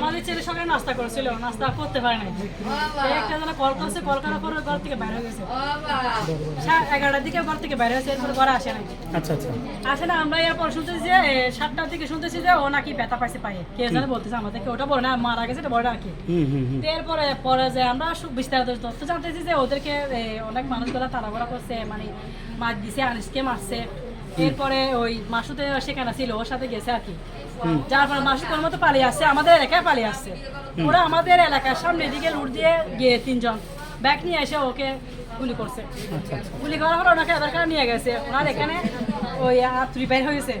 আমাদের ছেলে সকালে নাস্তা করেছিল নাস্তা করতে পারে নাই। একটা জন কল করছে কল করার পর ঘর থেকে বাইরে গেছে। এগারোটার দিকে ঘর থেকে বাইরে হয়েছে এরপর ঘরে আসে নাই। আচ্ছা আচ্ছা। আসলে আমরা এরপর শুনতেছি যে সাতটার দিকে শুনতেছি যে ও নাকি ব্যথা পাইছে পায়ে। কে জানে বলতেছে আমাদেরকে ওটা বলে না মারা গেছে এটা বলে আর কি। এরপরে পরে যে আমরা বিস্তারিত তথ্য জানতেছি যে ওদেরকে অনেক মানুষগুলো তাড়াহুড়া করছে মানে মাছ দিছে আনিসকে মারছে। এরপরে ওই মাসুতে সেখানে ছিল ওর সাথে গেছে আর কি। যার ফলে মাসুদ কোন মতো পালিয়ে আসছে আমাদের এলাকায় পালিয়ে আসছে। ওরা আমাদের এলাকার সামনে দিকে লুট দিয়ে গিয়ে তিনজন ব্যাগ নিয়ে এসে ওকে গুলি করছে। গুলি করার পর ওনাকে এবার করে নিয়ে গেছে। ওনার এখানে ওই আত্রি বের হয়ে গেছে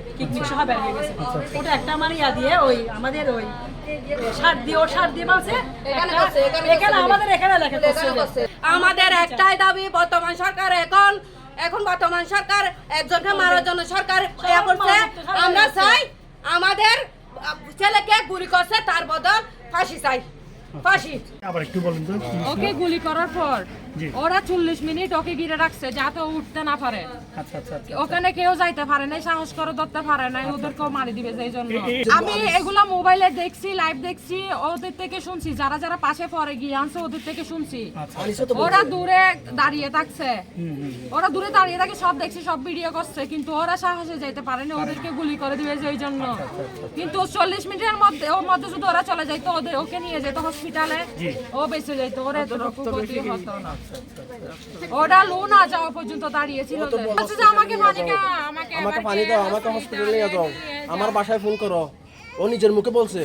সহ বের হয়ে গেছে। ওটা একটা মানে ইয়া দিয়ে ওই আমাদের ওই সার দিয়ে ওর সার দিয়ে মারছে। এখানে আমাদের এখানে এলাকা আমাদের একটাই দাবি বর্তমান সরকার এখন এখন বর্তমান সরকার একজনকে মারার জন্য সরকার করছে। আমরা চাই আমাদের ছেলেকে গুলি করছে তার বদল ফাঁসি চাই। ফাঁসি। আবার একটু বলেন তো। ওকে গুলি করার পর ওরা চল্লিশ মিনিট ওকে ঘিরে রাখছে যাতে উঠতে না পারে। আচ্ছা আচ্ছা আচ্ছা ওখানে কেউ যাইতে পারে নাই সাহস করে ধরতে পারে নাই ওদেরকেও মারি দিবে সেই জন্য। আমি এগুলা মোবাইলে দেখছি লাইভ দেখছি ওদের থেকে শুনছি। যারা যারা পাশে পরে গিয়ে আনছে ওদের থেকে শুনছি। ওরা দূরে দাঁড়িয়ে থাকছে। ওরা দূরে দাঁড়িয়ে থাকে সব দেখছি সব ভিডিও করছে কিন্তু ওরা সাহসে যাইতে পারেনি ওদেরকে গুলি করে দিবে সেই জন্য। কিন্তু চল্লিশ মিনিটের মধ্যে ওর মধ্যে যদি ওরা চলে যাইতো ওদের ওকে নিয়ে যেত হসপিটালে ও বেঁচে ওরে হতো না। ওরা লোন না যাওয়া পর্যন্ত দাঁড়িয়েছিল যে। বলছে যে আমাকে পানি দাও আমাকে আমাকে পানি দাও আমাকে হসপিটালে নিয়ে যাও। আমার বাসায় ফোন করো। ও নিজের মুখে বলছে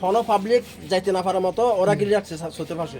ফোনও পাবলিক যাইতে না পারার মতো ওরা গিয়ে রাখছে সত্যি পাশে।